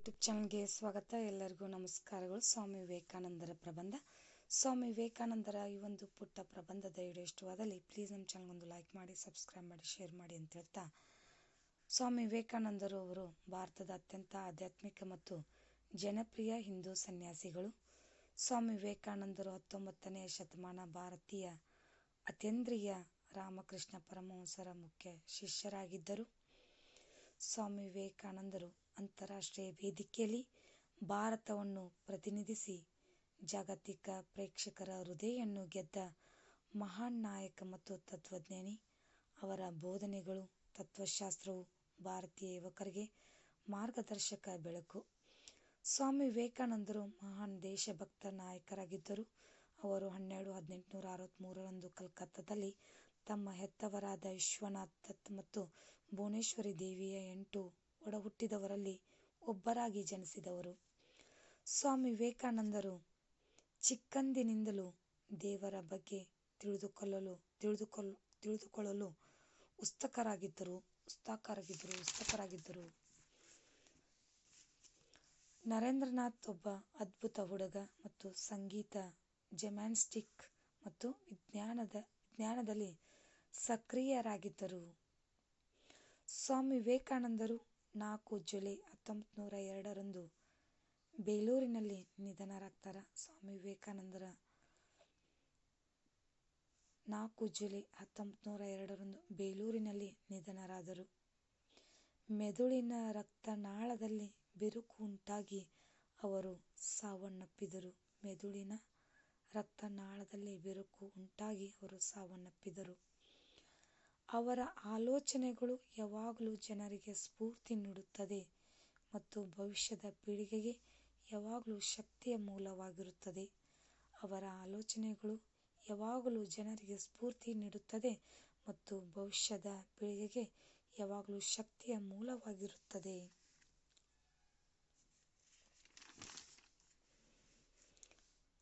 YouTube ಚಾನಲ್ಗೆ ಸ್ವಾಗತ. ಎಲ್ಲರಿಗೂ ನಮಸ್ಕಾರಗಳು. ಸ್ವಾಮಿ ವಿವೇಕಾನಂದರ ಪ್ರಬಂಧ. ಸ್ವಾಮಿ ವಿವೇಕಾನಂದರ ಈ ಒಂದು ಪುಟ್ಟ ಪ್ರಬಂಧದ ವಿಡಿಯೋ ಇಷ್ಟವಾದಲ್ಲಿ ಪ್ಲೀಸ್ ನಮ್ಮ ಚಾನಲ್ ಒಂದು ಲೈಕ್ ಮಾಡಿ ಸಬ್ಸ್ಕ್ರೈಬ್ ಮಾಡಿ ಶೇರ್ ಮಾಡಿ ಅಂತ ಹೇಳ್ತಾ ಸ್ವಾಮಿ ವಿವೇಕಾನಂದರು ಅವರು ಭಾರತದ ಅತ್ಯಂತ ಆಧ್ಯಾತ್ಮಿಕ ಮತ್ತು ಜನಪ್ರಿಯ ಹಿಂದೂ ಸನ್ಯಾಸಿಗಳು. ಸ್ವಾಮಿ ವಿವೇಕಾನಂದರು ಹತ್ತೊಂಬತ್ತನೆಯ ಶತಮಾನ ಭಾರತೀಯ ಅತೀಂದ್ರಿಯ ರಾಮಕೃಷ್ಣ ಪರಮಹಂಸರ ಮುಖ್ಯ ಶಿಷ್ಯರಾಗಿದ್ದರು. ಸ್ವಾಮಿ ವಿವೇಕಾನಂದರು ಅಂತಾರಾಷ್ಟ್ರೀಯ ವೇದಿಕೆಯಲ್ಲಿ ಭಾರತವನ್ನು ಪ್ರತಿನಿಧಿಸಿ ಜಾಗತಿಕ ಪ್ರೇಕ್ಷಕರ ಹೃದಯವನ್ನು ಗೆದ್ದ ಮಹಾನ್ ನಾಯಕ ಮತ್ತು ತತ್ವಜ್ಞಾನಿ ಅವರ ಬೋಧನೆಗಳು, ತತ್ವಶಾಸ್ತ್ರವು ಭಾರತೀಯ ಯುವಕರಿಗೆ ಮಾರ್ಗದರ್ಶಕ ಬೆಳಕು. ಸ್ವಾಮಿ ವಿವೇಕಾನಂದರು ಮಹಾನ್ ದೇಶಭಕ್ತ ನಾಯಕರಾಗಿದ್ದರು. ಅವರು ಹನ್ನೆರಡು ಹದಿನೆಂಟುನೂರ ಅರವತ್ತ್ಮೂರರಂದು ಕಲ್ಕತ್ತಾದಲ್ಲಿ ತಮ್ಮ ಹೆತ್ತವರಾದ ವಿಶ್ವನಾಥ್ ದತ್ ಮತ್ತು ಭುವನೇಶ್ವರಿ ದೇವಿಯ ಎಂಟು ಒಡಹುಟ್ಟಿದವರಲ್ಲಿ ಒಬ್ಬರಾಗಿ ಜನಿಸಿದವರು. ಸ್ವಾಮಿ ವಿವೇಕಾನಂದರು ಚಿಕ್ಕಂದಿನಿಂದಲೂ ದೇವರ ಬಗ್ಗೆ ತಿಳಿದುಕೊಳ್ಳಲು ತಿಳಿದುಕೊಳ್ಳ ತಿಳಿದುಕೊಳ್ಳಲು ಉತ್ಸುಕರಾಗಿದ್ದರು ಉತ್ಸುಕರಾಗಿದ್ದರು ಉತ್ಸುಕರಾಗಿದ್ದರು ನರೇಂದ್ರನಾಥ್ ಒಬ್ಬ ಅದ್ಭುತ ಹುಡುಗ ಮತ್ತು ಸಂಗೀತ, ಜೆಮ್ಯಾನ್ಸ್ಟಿಕ್ ಮತ್ತು ವಿಜ್ಞಾನದ, ವಿಜ್ಞಾನದಲ್ಲಿ ಸಕ್ರಿಯರಾಗಿದ್ದರು. ಸ್ವಾಮಿ ವಿವೇಕಾನಂದರು ನಾಲ್ಕು ಜುಲೈ ಹತ್ತೊಂಬತ್ತು ನೂರ ಎರಡರಂದು ಬೇಲೂರಿನಲ್ಲಿ ನಿಧನರಾಗ್ತಾರ ಸ್ವಾಮಿ ವಿವೇಕಾನಂದರ. ನಾಲ್ಕು ಜುಲೈ ಹತ್ತೊಂಬತ್ತು ನೂರ ಎರಡರಂದು ಬೇಲೂರಿನಲ್ಲಿ ನಿಧನರಾದರು. ಮೆದುಳಿನ ರಕ್ತನಾಳದಲ್ಲಿ ಬಿರುಕು ಉಂಟಾಗಿ ಅವರು ಸಾವನ್ನಪ್ಪಿದರು. ಮೆದುಳಿನ ರಕ್ತನಾಳದಲ್ಲಿ ಬಿರುಕು ಉಂಟಾಗಿ ಅವರು ಸಾವನ್ನಪ್ಪಿದರು. ಅವರ ಆಲೋಚನೆಗಳು ಯಾವಾಗಲೂ ಜನರಿಗೆ ಸ್ಫೂರ್ತಿ ನೀಡುತ್ತದೆ ಮತ್ತು ಭವಿಷ್ಯದ ಪೀಳಿಗೆಗೆ ಯಾವಾಗಲೂ ಶಕ್ತಿಯ ಮೂಲವಾಗಿರುತ್ತದೆ. ಅವರ ಆಲೋಚನೆಗಳು ಯಾವಾಗಲೂ ಜನರಿಗೆ ಸ್ಫೂರ್ತಿ ನೀಡುತ್ತದೆ ಮತ್ತು ಭವಿಷ್ಯದ ಪೀಳಿಗೆಗೆ ಯಾವಾಗಲೂ ಶಕ್ತಿಯ ಮೂಲವಾಗಿರುತ್ತದೆ.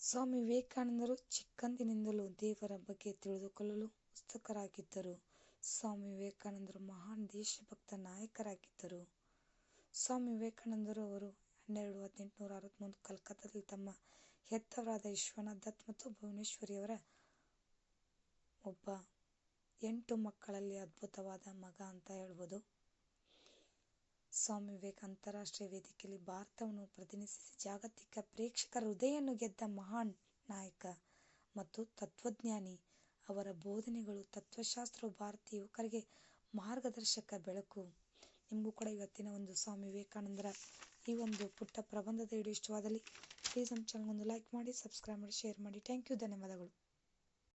ಸ್ವಾಮಿ ವಿವೇಕಾನಂದರು ಚಿಕ್ಕಂದಿನಿಂದಲೂ ದೇವರ ಬಗ್ಗೆ ತಿಳಿದುಕೊಳ್ಳಲು ಉತ್ಸುಕರಾಗಿದ್ದರು. ಸ್ವಾಮಿ ವಿವೇಕಾನಂದರು ಮಹಾನ್ ದೇಶಭಕ್ತ ನಾಯಕರಾಗಿದ್ದರು. ಸ್ವಾಮಿ ವಿವೇಕಾನಂದರು ಅವರು ಹನ್ನೆರಡು ಹದಿನೆಂಟುನೂರ ಅರವತ್ತ್ಮೂರು ಕಲ್ಕತ್ತಾದಲ್ಲಿ ತಮ್ಮ ಹೆತ್ತವರಾದ ವಿಶ್ವನಾಥ್ ದತ್ ಮತ್ತು ಭುವನೇಶ್ವರಿಯವರ ಒಬ್ಬ ಎಂಟು ಮಕ್ಕಳಲ್ಲಿ ಅದ್ಭುತವಾದ ಮಗ ಅಂತ ಹೇಳ್ಬೋದು. ಸ್ವಾಮಿ ವಿವೇಕ ಅಂತಾರಾಷ್ಟ್ರೀಯ ವೇದಿಕೆಯಲ್ಲಿ ಭಾರತವನ್ನು ಪ್ರತಿನಿಧಿಸಿ ಜಾಗತಿಕ ಪ್ರೇಕ್ಷಕರ ಹೃದಯವನ್ನು ಗೆದ್ದ ಮಹಾನ್ ನಾಯಕ ಮತ್ತು ತತ್ವಜ್ಞಾನಿ ಅವರ ಬೋಧನೆಗಳು ತತ್ವಶಾಸ್ತ್ರ ಭಾರತೀಯರಿಗೆ ಮಾರ್ಗದರ್ಶಕ ಬೆಳಕು. ನಿಮಗೂ ಕೂಡ ಇವತ್ತಿನ ಒಂದು ಸ್ವಾಮಿ ವಿವೇಕಾನಂದರ ಈ ಒಂದು ಪುಟ್ಟ ಪ್ರಬಂಧದ ವಿಡಿಯೋ ಇಷ್ಟವಾದಲ್ಲಿ ಪ್ಲೀಸ್ ನಮ್ಮ ಚಾನಲ್ ಒಂದು ಲೈಕ್ ಮಾಡಿ ಸಬ್ಸ್ಕ್ರೈಬ್ ಮಾಡಿ ಶೇರ್ ಮಾಡಿ. ಥ್ಯಾಂಕ್ ಯು ಧನ್ಯವಾದಗಳು.